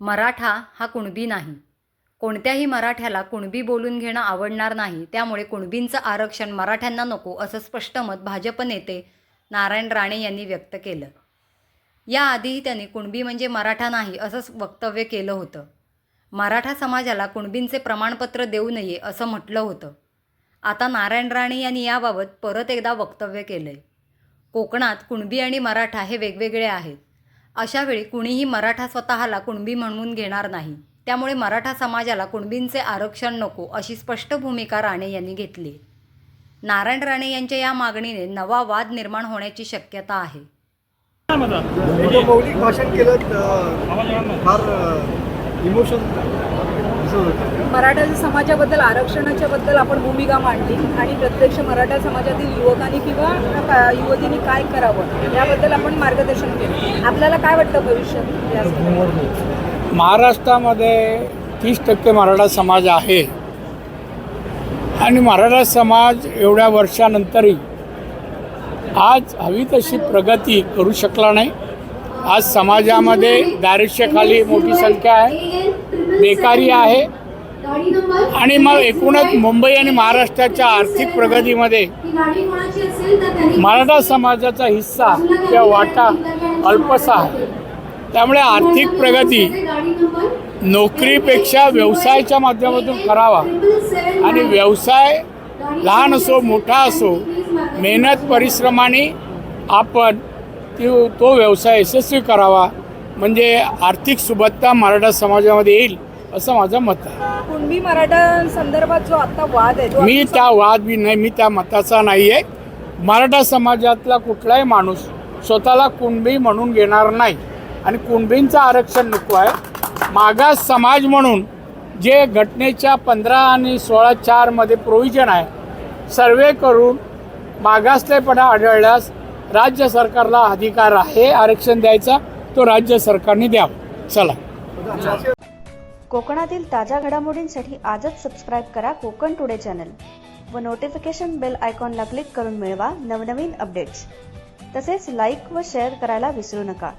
मराठा हा कुणबी नाही. कोणत्याही मराठ्याला कुणबी बोलून घेणं आवडणार नाही त्यामुळे कुणबींचं आरक्षण मराठ्यांना नको असं स्पष्ट मत भाजप नेते नारायण राणे यांनी व्यक्त केलं. याआधीही त्यांनी कुणबी म्हणजे मराठा नाही असंच वक्तव्य केलं होतं. मराठा समाजाला कुणबींचे प्रमाणपत्र देऊ नये असं म्हटलं होतं. आता नारायण राणे यांनी याबाबत परत एकदा वक्तव्य केलं आहे कोकणात कुणबी आणि मराठा हे वेगवेगळे आहेत. अशावेळी कुणीही मराठा स्वतःला कुणबी म्हणून घेणार नाही. त्यामुळे मराठा समाजाला कुणबींचे आरक्षण नको अशी स्पष्ट भूमिका राणे यांनी घेतली. नारायण राणे यांच्या या मागणीने नवा वाद निर्माण होण्याची शक्यता आहे. मौलिक भाषण केलं फार इमोशन मराठा समाजाबद्दल आरक्षणाच्या बद्दल आपण भूमिका मांडली आणि प्रत्यक्ष मराठा समाजातील युवकांनी किंवा का- युवतींनी काय करावं याबद्दल आपण मार्गदर्शन केलं. आपल्याला काय वाटतं भविष्यात यासाठी? महाराष्ट्रामध्ये तीस टक्के मराठा समाज आहे. आणि मराठा समाज एवढ्या वर्षानंतरही आज हवी तशी प्रगती करू शकला नाही. आज समाजामध्ये दारिद्र्याखाली मोठी संख्या आहे. बेकारी आहे. आणि मग एकूणच मुंबई आणि महाराष्ट्राच्या आर्थिक प्रगतीमध्ये मराठा समाजाचा हिस्सा किंवा वाटा अल्पसा आहे. त्यामुळे आर्थिक प्रगती नोकरीपेक्षा व्यवसायाच्या माध्यमातून करावा. आणि व्यवसाय लहान असो मोठा असो मेहनत परिश्रमाने आपण ती तो व्यवसाय यशस्वी करावा म्हणजे आर्थिक सुबत्ता मराठा समाजामध्ये येईल असं माझं मत आहे. कुणबी मराठा संदर्भात जो आता वाद आहे मी त्या वाद बी नाही मी त्या मताचा नाही आहे. मराठा समाजातला कुठलाही माणूस स्वतःला कुणबी म्हणून घेणार नाही. आणि कुणबींचं आरक्षण नको आहे. मागास समाज म्हणून जे घटनेच्या पंधरा आणि सोळा चारमध्ये प्रोव्हिजन आहे सर्वे करून मागासलेपणा आढळल्यास राज्य सरकारला अधिकार आहे आरक्षण द्यायचा तो राज्य सरकारने द्यावा. चला. कोकणातील ताज्या घडामोडींसाठी आजच सबस्क्राईब करा कोकण टुडे चॅनल व नोटिफिकेशन बेल आयकॉनला क्लिक करून मिळवा नवनवीन अपडेट्स तसेच लाईक व शेअर करायला विसरू नका.